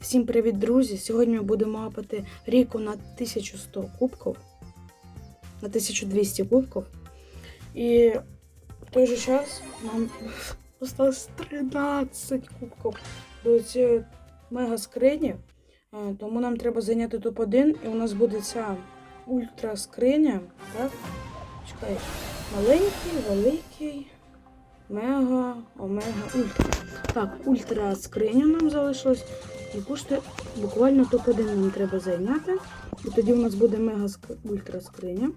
Всім привіт, друзі! Сьогодні ми будемо апати Ріку на 1100 кубків, на 1200 кубків. І в той же час нам осталось 13 кубків до цієї мега скрині. Е, Тому нам треба зайняти топ-1, і у нас буде ця ультра скриня. Так? Чекай. Маленький, великий, мега, омега, ультра. Так, ультра скриня нам залишилась. І коштує буквально топ-1 нам треба зайняти. І тоді у нас буде мега ультра скриня.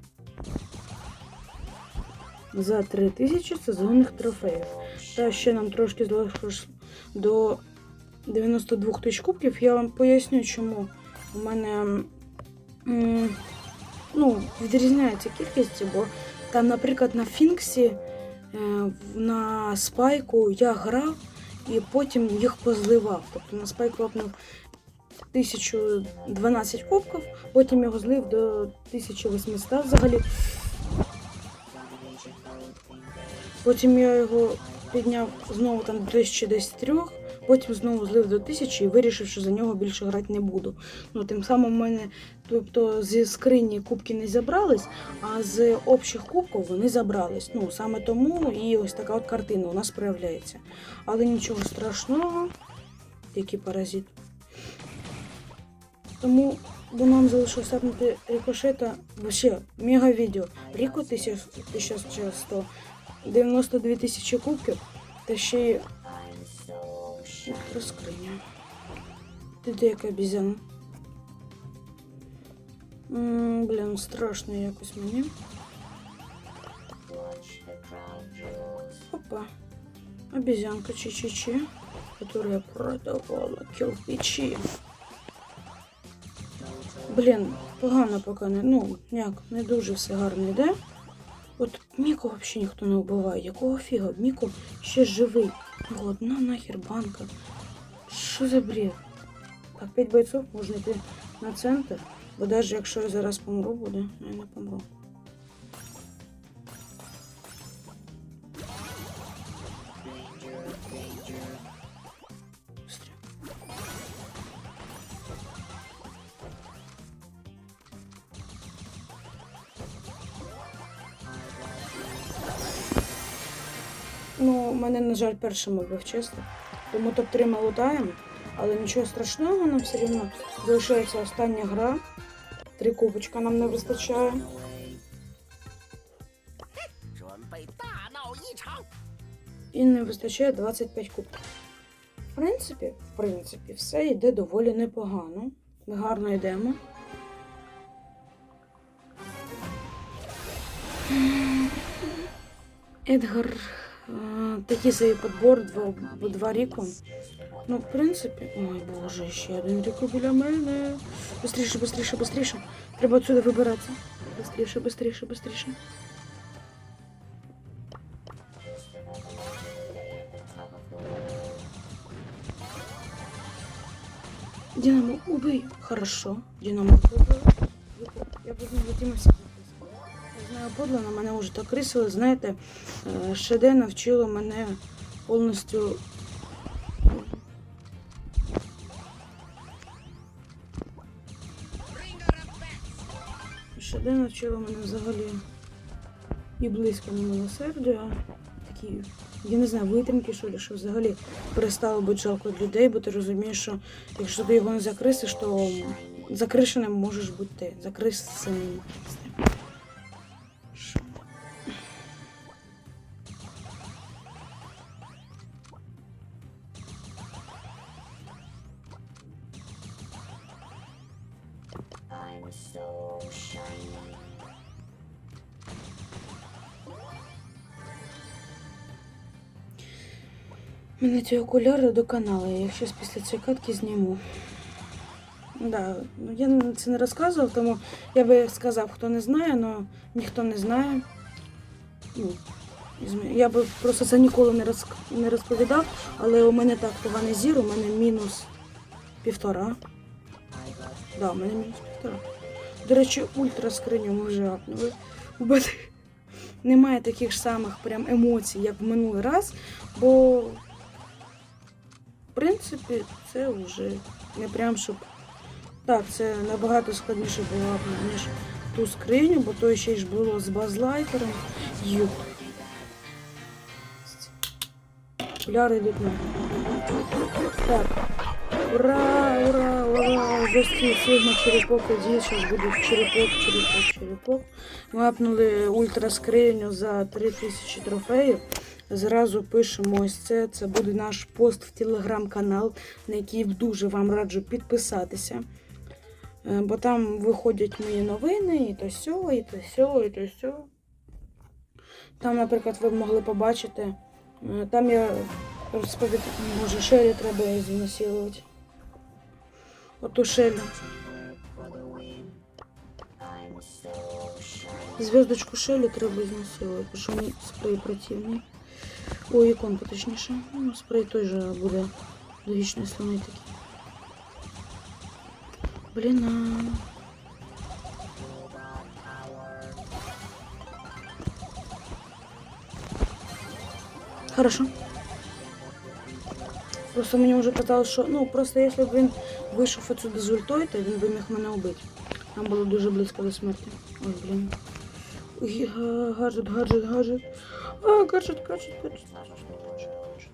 За 3000 сезонних трофеїв. Та ще нам трошки залишилось до 92 тисяч кубків. Я вам поясню, чому у мене ну, відрізняється кількість, бо там, наприклад, на Фінксі, е, на спайку я грав і потім їх позливав. Тобто на спайк лопнув 1012 кубків, потім його злив до 1800 взагалі. Потім я його підняв знову там до 1003, потім знову злив до 1000 і вирішив, що за нього більше грати не буду. Ну, тим самим в мене тобто, зі скрині кубки не забрались, а з общих кубків вони забрались. Ну, саме тому і ось така от картина у нас проявляється. Але нічого страшного, який паразит. Тому бо нам залишилось сапнути рикошета. Вообще, мега відео. Ріко 1100, 92 тисячі кубків, та ще й розкриня. Ти де яка обізяна? М, Блін, страшно якось мені. Опа. Обезьянка Чи-Чи-Чи, которая продавала кирпичи. Блін, погано поки не. Ну, як, не дуже все гарно йде. От Міко взагалі ніхто не вбиває. Якого фіга? Міко ще живий. Його одна нахер банка. Що за бред? Так, 5 бойців можна йти на центр. Бо навіть якщо я зараз помру буде, я не помру. жаль, першим був чесно. Тому топ-3 ми лутаємо, але нічого страшного, нам все рівно залишається остання гра. Три кубочка нам не вистачає. І не вистачає 25 кубків. В принципі, в принципі, все йде доволі непогано. Ми гарно йдемо. Едгар. такий собі підбор, два, два ріку. Ну, в принципі, ой боже, ще один ріку біля мене. Бистріше, бистріше, бистріше. Треба отсюди вибиратися. Бистріше, бистріше, бистріше. Динамо, убей. Хорошо. Динамо убив. Я буду Вадима всіх записувати. Я знаю, подло на мене вже так рисили. Знаєте, е, ШД навчило мене повністю. ШД навчило мене взагалі і близько не милосердя. Такі, я не знаю, витримки, що що взагалі перестало бути жалко людей, бо ти розумієш, що якщо ти його не закрисиш, то закришеним можеш бути ти. Закрисеним. Мене ці окуляри до каналу, я їх зараз після цієї катки зніму. Да, ну, я це не розказував, тому я би сказав, хто не знає, але ніхто не знає. Ну, я би просто це ніколи не, роз, не розповідав, але у мене так поганий зір, у мене мінус півтора. Да, у мене мінус півтора. До речі, ультра скриню ми вже апнули. У мене немає таких самих прям емоцій, як в минулий раз, бо принципі, це вже не прям щоб. Так, це набагато складніше було, ніж ту скриню, бо то ще ж було з базлайтером. Юх. Окуляри йдуть на. Так. Ура, ура, ура! Гості Сігма черепок один, зараз буде черепок, черепок, черепок. Ми апнули ультра скриню за 3000 трофеїв. Зразу пишемо ось це. Це буде наш пост в телеграм-канал, на який дуже вам раджу підписатися. Е, Бо там виходять мої новини, і то сьо, і то сьо, і то сьо. Там, наприклад, ви могли побачити. е, Там я розповідаю, може, Шелі треба знасилувати. Оту Шелі. Звездочку Шелі треба знасилувати, що мені спрей противний. Ой, іконку точніше. Ну, спрей той же буде логічно, вони такі. Блін, а... Хорошо. Просто мені вже казалось, що ну просто якщо б він вийшов отсюди з ультою, то він би міг мене вбити. Нам було дуже близько до смерті. Ой, блін. Гаджет, гаджет, гаджет. А, гаджет, гаджет, гаджет, гаджет, гаджет, гаджет.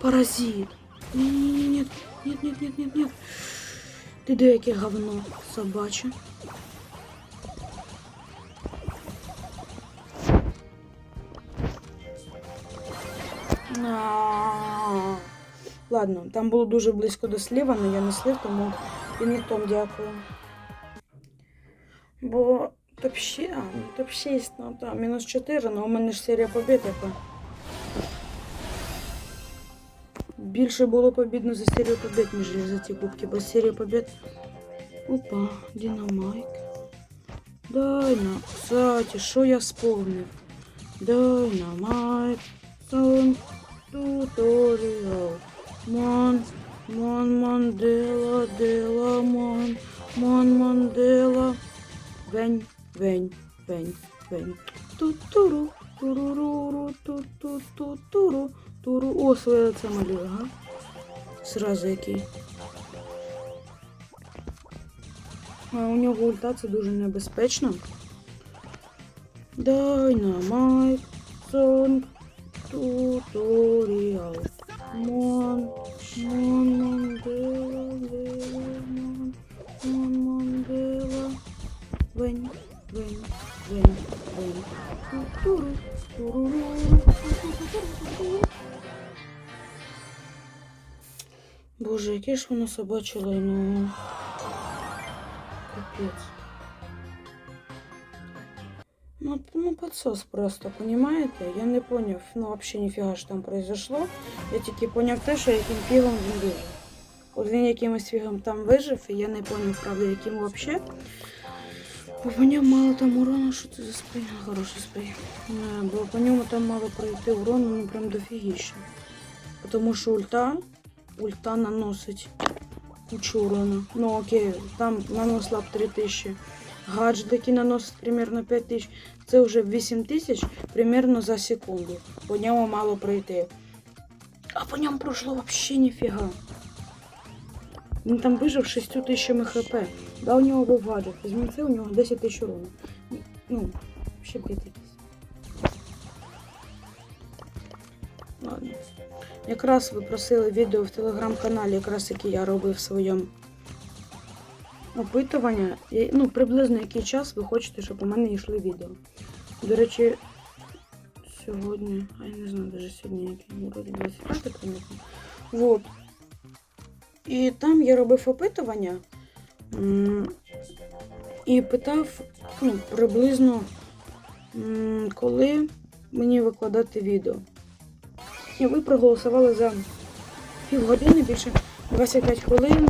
Паразит. Нет, нет, нет, нет, нет, нет. Ти де яке говно собаче. А. Ладно, там було дуже близько до сліва, але я не слив, тому інвертом дякую. Бо топ-6, ну, топ-6, ну там, мінус 4, але у мене ж серія побід яка. Більше було побідно за серію побід, ніж за ті кубки, бо серія побід. Опа, динамайк. Дай на. Кстати, що я сповнив? Динамайк. Сон. Туторіал. Мон. Мон Мандела. Дела. Мон. Мон Мандела. Вень. Вень. Вень. Вень. Ту-туру. Туруруру. Ту-ту-ту-туру. Туру. О, своє лице малює, га? Сразу який. А у нього ульта це дуже небезпечно. Dynamite Song Tutorial. Мон, мон, мандела, дела, мон, мон, мандела. Вень, вень, вень, вень. Ту-туру, туруру, ту-ту-ту-ту-ту-ту. Боже, яке ж воно собаче лайно. Капец. Ну, ну, подсос просто, понимаете? Я не поняв, ну, вообще ніфіга що там произошло. Я тільки поняв те, що яким фігом він вижив. От він якимось фігом там вижив, і я не поняв, правда, яким вообще. Бо по ньому мало там урону, що це за спрей? Хороший спрей. Е, Бо по ньому там мало пройти урону, ну прям дофігіще. Тому що ульта, ульта наносить кучу урона. Ну окей, там наносила б 3000. Гаджет, який наносить примерно 5000. Це вже 8000 примерно за секунду. По ньому мало пройти. А по ньому пройшло вообще ніфіга. Він там вижив 6 тисячами хп. Да, у нього був гаджет. Візьмі це, у нього 10 тисяч урону. Ну, ще бред якийсь. Ладно. Якраз ви просили відео в телеграм-каналі, якраз яке я робив в своєму опитування. Ну, приблизно який час ви хочете, щоб у мене йшли відео. До речі, сьогодні, а я не знаю, даже сьогодні який вроді 25 примірно. Вот. І там я робив опитування і питав ну, приблизно, коли мені викладати відео. І ви проголосували за півгодини більше 25 хвилин,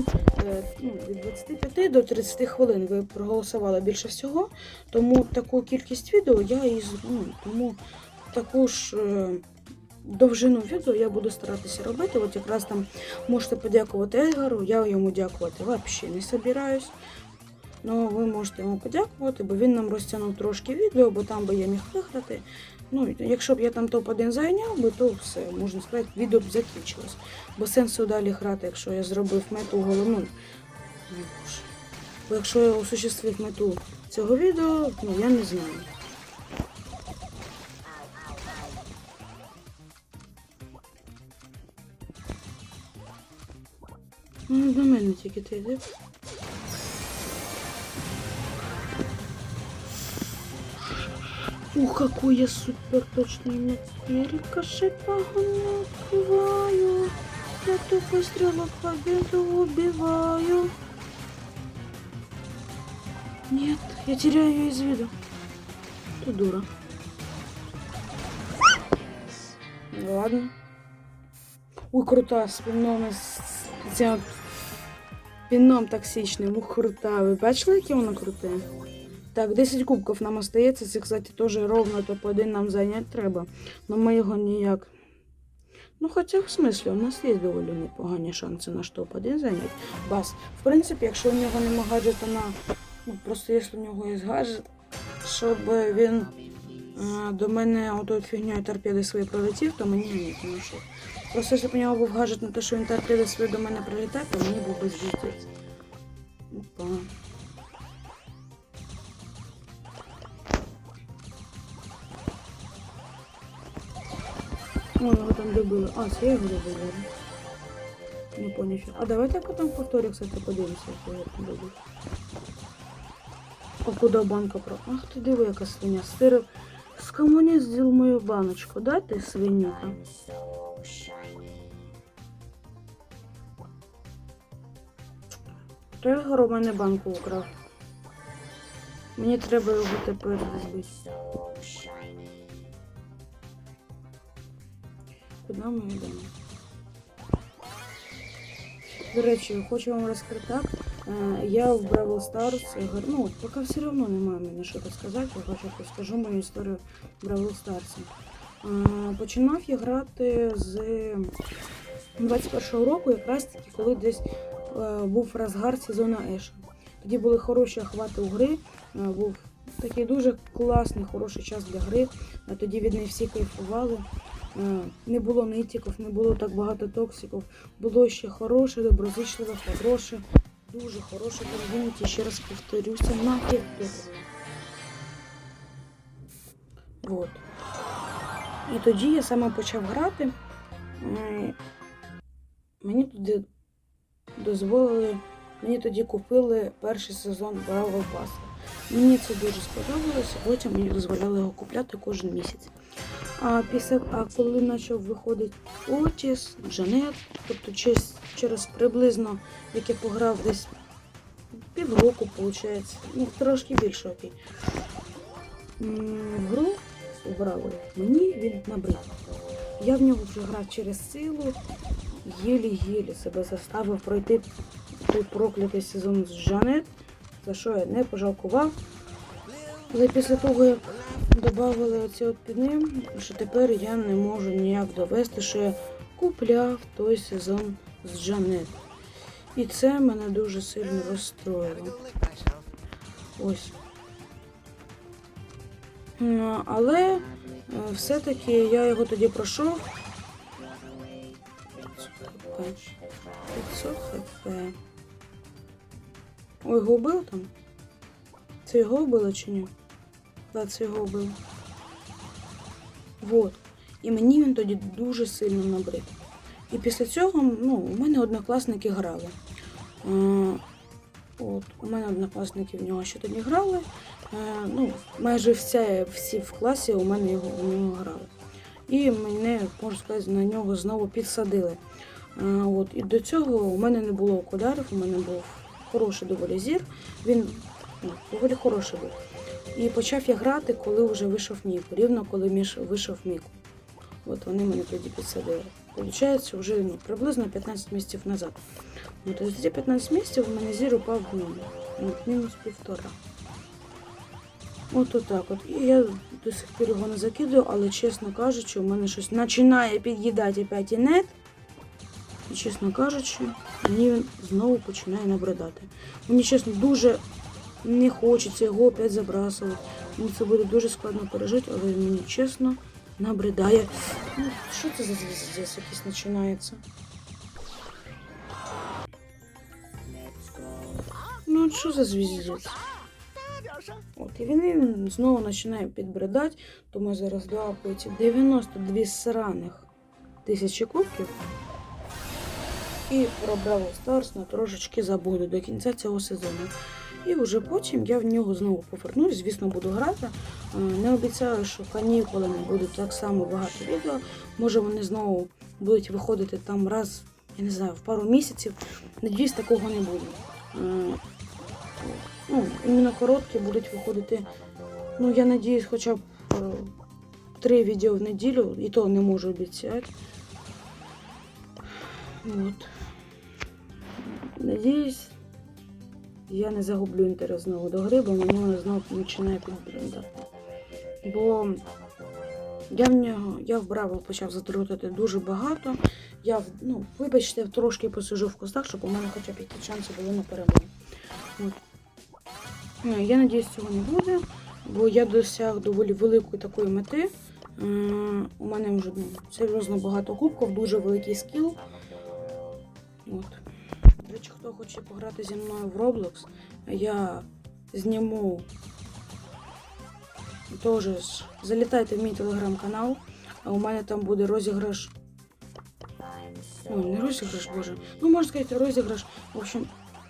ну, від 25 до 30 хвилин ви проголосували більше всього. Тому таку кількість відео я і ну, тому таку ж е, довжину відео я буду старатися робити. От якраз там можете подякувати Ельгару, я йому дякувати взагалі не собираюсь. Ну, ви можете йому подякувати, бо він нам розтягнув трошки відео, бо там би я міг виграти. Ну, якщо б я там топ-1 зайняв би, то все, можна сказати, відео б закінчилось. Бо сенсу далі грати, якщо я зробив мету головну. Бо якщо я осуществив мету цього відео, ну я не знаю. Ну, до мене тільки ти йди. Ух, какой я супер точный меч. Я рикошет открываю. Я тупо стрелок победу убиваю. Нет, я теряю ее из виду. Ты дура. Ладно. Ой, крута, з піном з цим піном токсичним. Ух, крута. Ви бачили, яке воно круте? Так, 10 кубків нам остається. Це, кстати, теж ровно топ-1 нам зайняти треба. Но ми його ніяк. Ну, хоча в смислі, у нас є доволі непогані шанси на топ-1 зайняти. Бас. В принципі, якщо у нього нема гаджета на. Ну, просто якщо у нього є гаджет, щоб він а, до мене ото фігньою торпеди свої пролетів, то мені ні, тому що. Просто якщо б у нього був гаджет на те, що він торпеди свої до мене прилітає, то мені був би звіздець. Опа. О, його там добили. А, це я його добила. Не поняв. що- А давайте потім в повторі, кстати, подивимося, як його добив. А куди банка про... Ах ти диви, яка свиня. Стирив. Скомуніздив мою баночку, да, ти свинюка? Трегор у мене банку украв. Мені треба його тепер збити. Куди ми йдемо? До речі, хочу вам розкрити так. Е, Я в Бравл Старс, ну, поки все одно немає мені що сказати, я хочу розкажу мою історію Бравл Старсі. Починав я грати з 21-го року, якраз таки, коли десь е, був розгар сезону Еша. Тоді були хороші охвати у гри, е, був такий дуже класний, хороший час для гри. Е, Тоді від неї всі кайфували. Е, Не було нитіків, не було так багато токсиків. Було ще хороше, доброзичливе, хороше, дуже хороше ком'юніті. Ще раз повторюся, нафіг добре. Вот. І тоді я саме почав грати. Е, Мені туди дозволили, мені тоді купили перший сезон Бравл Паса. Мені це дуже сподобалося, потім мені дозволяли його купляти кожен місяць. А після, а коли почав виходити Отіс, Джанет, тобто через, через приблизно, як я пограв десь півроку, виходить, ну трошки більше окей. Гру грали, мені він набрид. Я в нього вже грав через силу, єлі-єлі себе заставив пройти той проклятий сезон з Джанет, за що я не пожалкував. Але після того, як додали оці от піни, що тепер я не можу ніяк довести, що я купляв той сезон з Джанет. І це мене дуже сильно розстроїло. Ось. Ну, Але е, все-таки я його тоді пройшов. 500 хп. Ой, його вбив там? Це його вбило чи ні? Да, це. Вот. І мені він тоді дуже сильно набрид. І після цього, ну, у мене однокласники грали. Е, От, у мене однокласники в нього ще тоді грали. Е, ну, майже все, всі в класі у мене його, у нього грали. І мене, можна сказати, на нього знову підсадили. Е, от, і до цього у мене не було окулярів, у мене був хороший доволі зір. Він ну, доволі хороший був. І почав я грати, коли вже вийшов Міку, рівно коли між вийшов Міку. От вони мене тоді підсадили. Получається, вже ну, приблизно 15 місяців назад. Ну, то ці 15 місяців у мене зір упав в. Ну, мінус півтора. От отак от. І я до сих пір його не закидую, але чесно кажучи, у мене щось починає під'їдати опять і нет. І чесно кажучи, мені він знову починає набридати. Мені чесно дуже не хочеться його опять забрасувати. Тому це буде дуже складно пережити, але мені чесно набридає. Ну, Що це за звіздець якийсь починається? Ну, що за звіздець? От, І він знову починає підбридати, тому я зараз лапаю ці 92 сраних тисячі кубків. І про Бравл Старс на трошечки забуду до кінця цього сезону. І вже потім я в нього знову повернусь, звісно, буду грати. Е, Не обіцяю, що канікулами будуть так само багато відео. Може вони знову будуть виходити там раз, я не знаю, в пару місяців. Надіюсь, такого не буде. Е, ну, іменно короткі будуть виходити. Ну, я надіюсь, хоча б е, три відео в неділю, і то не можу обіцяти. От. Надіюсь, я не загублю інтерес знову до гри, бо мені вона знову починає підбрендати. Бо я в нього, я в Браво почав затрутити дуже багато. Я, ну, вибачте, трошки посижу в кустах, щоб у мене хоча б якісь шанси були на перемогу. От. Ну, Я надіюсь, цього не буде, бо я досяг доволі великої такої мети. Е, У мене вже ну, серйозно багато кубків, дуже великий скіл. От. Речі, хто хоче пограти зі мною в Roblox, я зніму теж залітайте в мій телеграм-канал, а у мене там буде розіграш. Ой, не розіграш, боже. Ну, можна сказати, розіграш. В общем,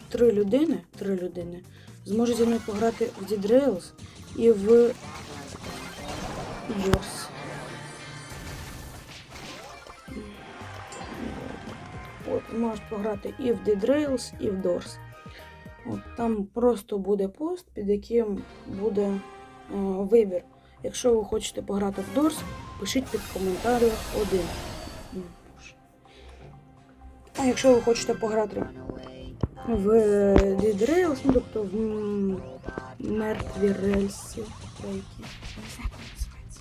три людини, три людини зможуть зі мною пограти в Dead Rails і в Yours. От, можуть пограти і в Dead Rails, і в Doors. От, там просто буде пост, під яким буде е, вибір. Якщо ви хочете пограти в Doors, пишіть під коментарях один. А якщо ви хочете пограти в Dead Rails, ну тобто в мертві рельси, деякі, я не знаю, як вони називаються,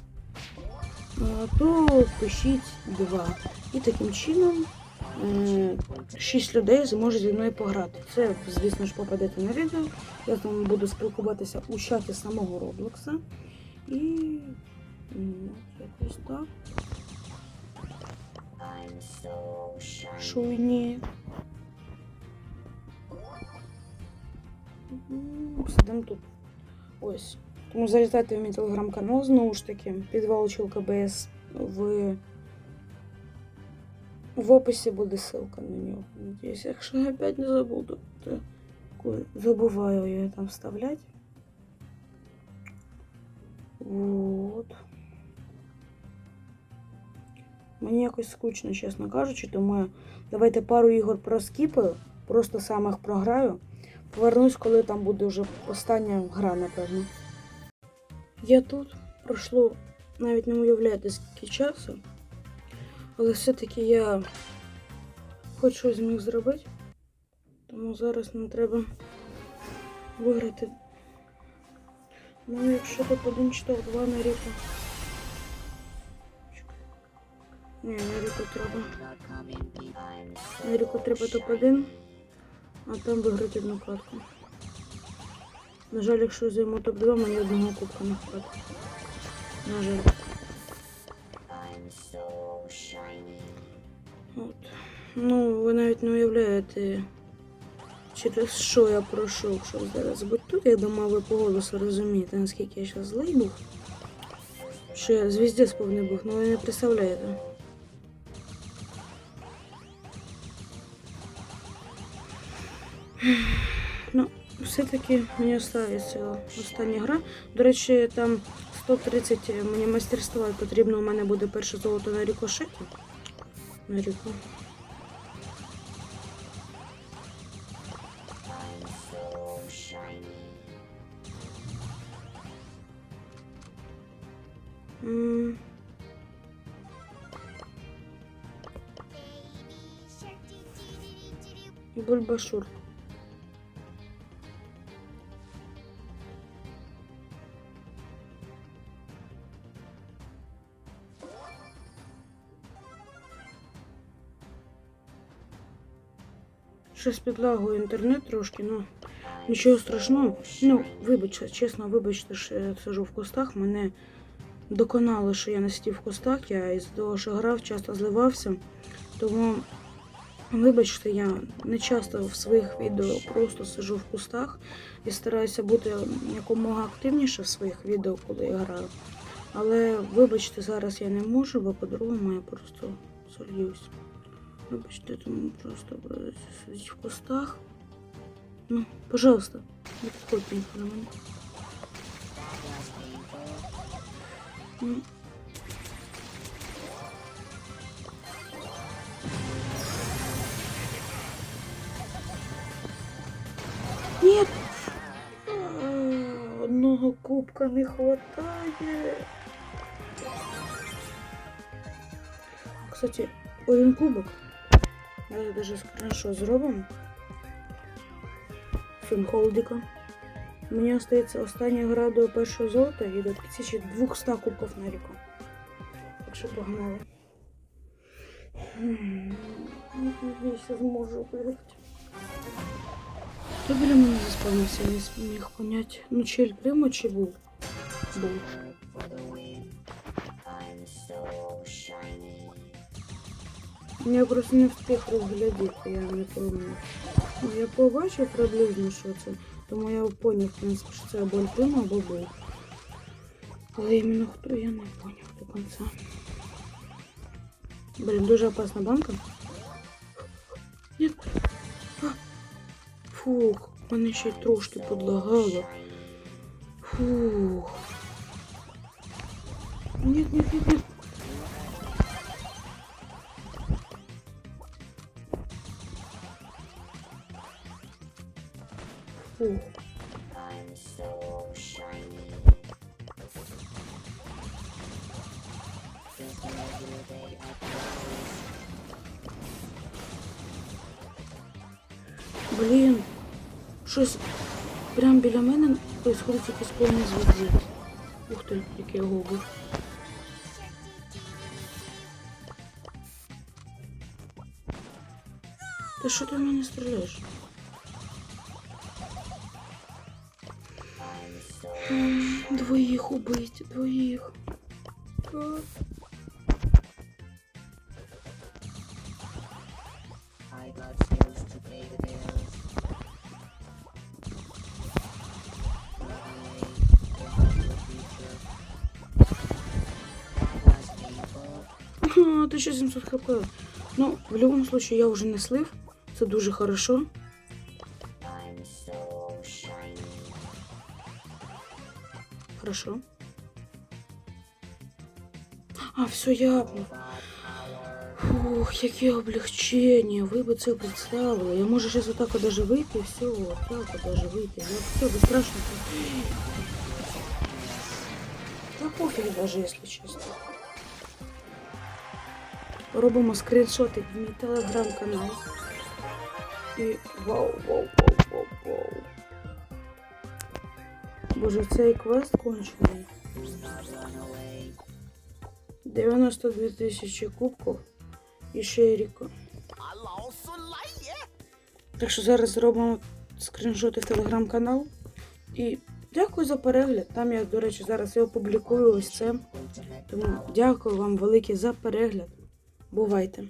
е, то пишіть два. І таким чином е, шість людей зможуть зі мною пограти. Це, звісно ж, попадете на відео. Я з вами буду спілкуватися у чаті самого Роблокса. І якось так. Шуйні. Сидимо тут. Ось. Тому залітайте в мій телеграм-канал знову ж таки. Підвал Чілка БС в. В описі буде ссылка на нього. Надіюсь, якщо я опять не забуду, то забуваю її там вставляти. Вот. Мені якось скучно, чесно кажучи, тому давайте пару ігор проскіпаю, просто сам їх програю. Повернусь, коли там буде вже остання гра, напевно. Я тут пройшло навіть не уявляєте скільки часу, але все-таки я хоч щось зміг зробити. Тому зараз нам треба виграти. Ну, якщо тут один чи то два на ріку. Ні, на ріку треба. На ріку треба топ-1, а там виграти одну катку. На жаль, якщо займу топ-2, мені одного кубка не хватить. На жаль. От. Ну, ви навіть не уявляєте, через що я пройшов, щоб зараз бути тут. Я думаю, ви по голосу розумієте, наскільки я зараз злий був. Що я звіздець повний був, ну ви не представляєте. Ну, все-таки мені залишається остання гра. До речі, там 130 мені майстерства потрібно. У мене буде перше золото на рікошеті. На ріку. М, Бульбашур. Щось підлагує інтернет трошки, ну Нічого страшного. Ну, вибачте, чесно, вибачте, що я сижу в кустах. Мене доконало, що я не сидів в кустах, я із того, що грав, часто зливався. Тому, вибачте, я не часто в своїх відео просто сижу в кустах і стараюся бути якомога активніше в своїх відео, коли я граю. Але вибачте, зараз я не можу, бо по-другому я просто сольюсь. Вибачте, тому просто буду сидіти в кустах. Ну, пожалуйста, не підходьте до мене. Ну. Нет. А, Одного кубка не хватає. Кстати, один кубок. Давай даже скриншот зробимо. Фільм Холдика. Мені остається остання гра до першого золота і до 1200 кубків на ріку. Так що погнали. Надіюся, зможу виграти. Хто біля мене заспавнився, я не міг поняти. Ну, чель прямо чи був? Був. Я просто не встиг розглядіти, я не. Ну, Я побачив приблизно, що це. Тому я поняв, в принципі, що це або Альпима, або був. Але іменно хто я не поняв до кінця. Блін, дуже опасна банка. Ні. Фух, мене ще й трошки подлагало. Фух. Нет, нет, нет, нет. Фух. Блін, щось прямо біля мене происходить якийсь повний звідзит. Ух ти, який губи. Та що ти в мене стріляєш? Двоїх убить, двоїх. Ага, 1700 хп. Ну, в любом случае, я уже не слив. Це дуже хорошо. Хорошо. А, все, я. Фух, яке облегчення. Ви б це представили. Я можу зараз отак от даже вийти, все, отак от даже вийти. Я все, без страшно. Та пофіг даже, якщо чесно. Робимо скріншоти в телеграм-канал. І вау, вау, вау, вау, вау. Боже, цей квест кончений. 92 тисячі кубків і ще ріко. Так що зараз зробимо скріншоти в телеграм-канал. І дякую за перегляд. Там я, до речі, зараз я опублікую ось це. Тому дякую вам велике за перегляд. Бувайте!